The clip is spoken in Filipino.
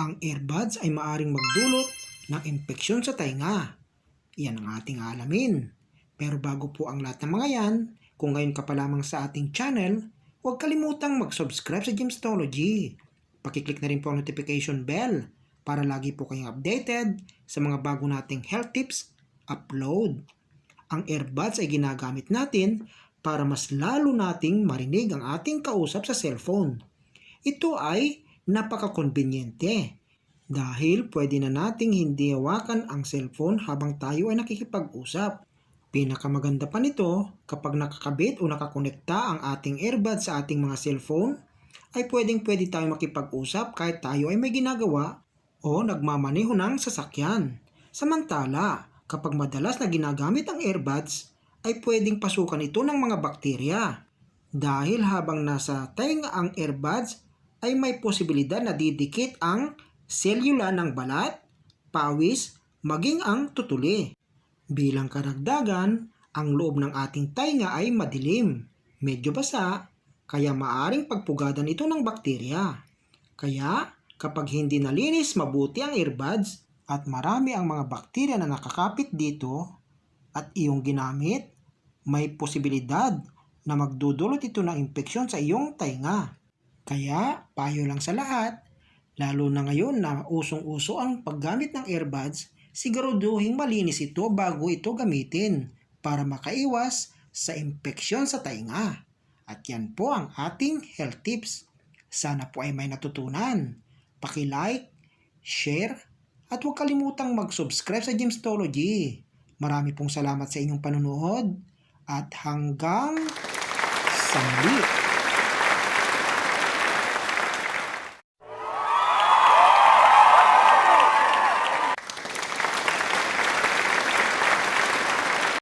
ang earbuds ay maaring magdulot ng impeksyon sa tainga. Yan ang ating alamin. Pero bago po ang lahat ng mga yan, kung ngayon ka pa lamang sa ating channel, huwag kalimutang mag-subscribe sa Gemstology. Pakiclick na rin po ang notification bell para lagi po kayong updated sa mga bago nating health tips upload. Ang earbuds ay ginagamit natin para mas lalo nating marinig ang ating kausap sa cellphone. Ito ay napaka-conveniente dahil pwede na nating hindi hawakan ang cellphone habang tayo ay nakikipag-usap. Pinakamaganda pa nito kapag nakakabit o nakakonekta ang ating earbuds sa ating mga cellphone ay pwedeng pwede tayo makipag-usap kahit tayo ay may ginagawa o nagmamaneho ng sasakyan. Samantala, kapag madalas na ginagamit ang earbuds, ay pwedeng pasukan ito ng mga bakterya. Dahil habang nasa tenga ang earbuds, ay may posibilidad na didikit ang selula ng balat, pawis, maging ang tutuli. Bilang karagdagan, ang loob ng ating tainga ay madilim, medyo basa, kaya maaring pagpugadan ito ng bakterya. Kaya, kapag hindi nalinis mabuti ang earbuds at marami ang mga bakterya na nakakapit dito at iyong ginamit, may posibilidad na magdudulot ito ng impeksyon sa iyong tainga. Kaya, payo lang sa lahat, lalo na ngayon na usong-uso ang paggamit ng earbuds, siguraduhin malinis ito bago ito gamitin para makaiwas sa impeksyon sa tainga. At yan po ang ating health tips. Sana po ay may natutunan. Paki-like, share, at huwag kalimutang mag-subscribe sa Gemstology. Marami pong salamat sa inyong panunood at hanggang sa muli.